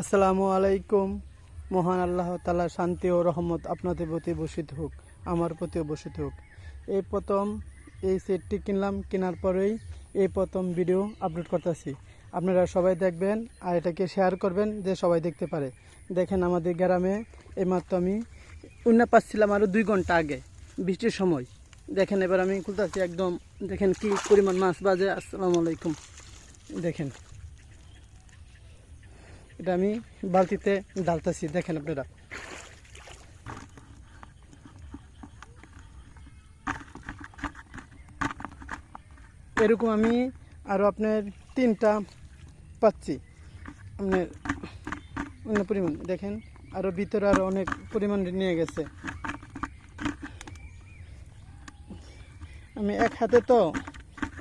আসসালামু আলাইকুম। মহান আল্লাহ তালা শান্তি ও রহমত আপনাদের প্রতি বসিত হোক, আমার প্রতিও বসিত হোক। এই প্রথম এই সেটটি কিনলাম, কেনার পরেই এই প্রথম ভিডিও আপলোড করতেছি। আপনারা সবাই দেখবেন আর এটাকে শেয়ার করবেন, যে সবাই দেখতে পারে। দেখেন আমাদের গ্রামে এইমাত্র আমি উন্না পাচ্ছিলাম আরও দুই ঘণ্টা আগে, বৃষ্টির সময়। দেখেন, এবার আমি খুলতেছি একদম, দেখেন কি পরিমাণ মাছ বাজে, আসসালামু আলাইকুম। দেখেন। এটা আমি বালতিতে ডালতেছি, দেখেন আপনারা। এরকম আমি আরও আপনার তিনটা পাচ্ছি। আপনার অন্য পরিমাণ, দেখেন আরও ভিতরে আরও অনেক পরিমাণ নিয়ে গেছে। আমি এক হাতে তো,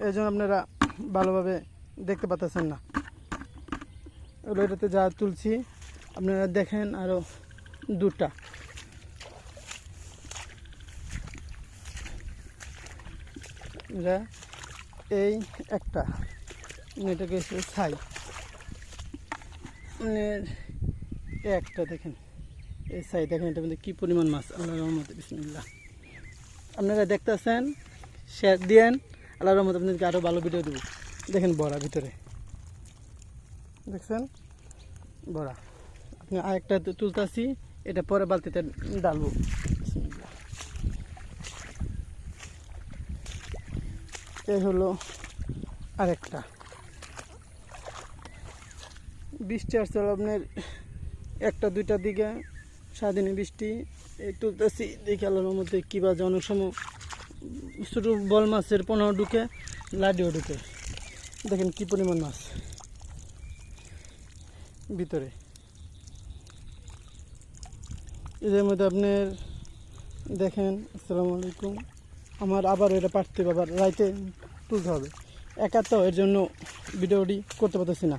এই জন্য আপনারা ভালোভাবে দেখতে পাচ্ছেন না। এটাতে যা তুলছি, আপনারা দেখেন আরও দুটা। এটা এই একটা, এটাকে ছাই। মানে একটা দেখেন, এই ছাই। দেখেন এটা মধ্যে কী পরিমাণ মাছ আল্লাহ রহমত, বিসমিল্লাহ। আপনারা দেখতেছেন, শেয়ার দিয়েন আল্লাহ রহমত আপনাদেরকে আরও ভালো ভিডিও দেবো। দেখেন বড়া ভিতরে। দেখছেন? বড়া। আপনি আরেকটা তুলতাছি এটা পরে বালতিতে ডালবো। এই হলো আরেকটা। বৃষ্টি আসছে হলো আপনার একটা, দুইটার দিকে, সারাদিনে বৃষ্টি। এই তুলতেছি দেখি আলোর মধ্যে কী বাজে, অনেক সময় ছোটো বল মাছের পনেরো ঢুকে, লাডিও ঢুকে। দেখেন কী পরিমাণ মাছ। ভিতরে। এদের মধ্যে আপনার, দেখেন, আসসালামু আলাইকুম। আমার আবার এটা হবে আবার রাইতে তুলতে হবে। একা তো এর জন্য ভিডিওটি করতে পারতেছি না।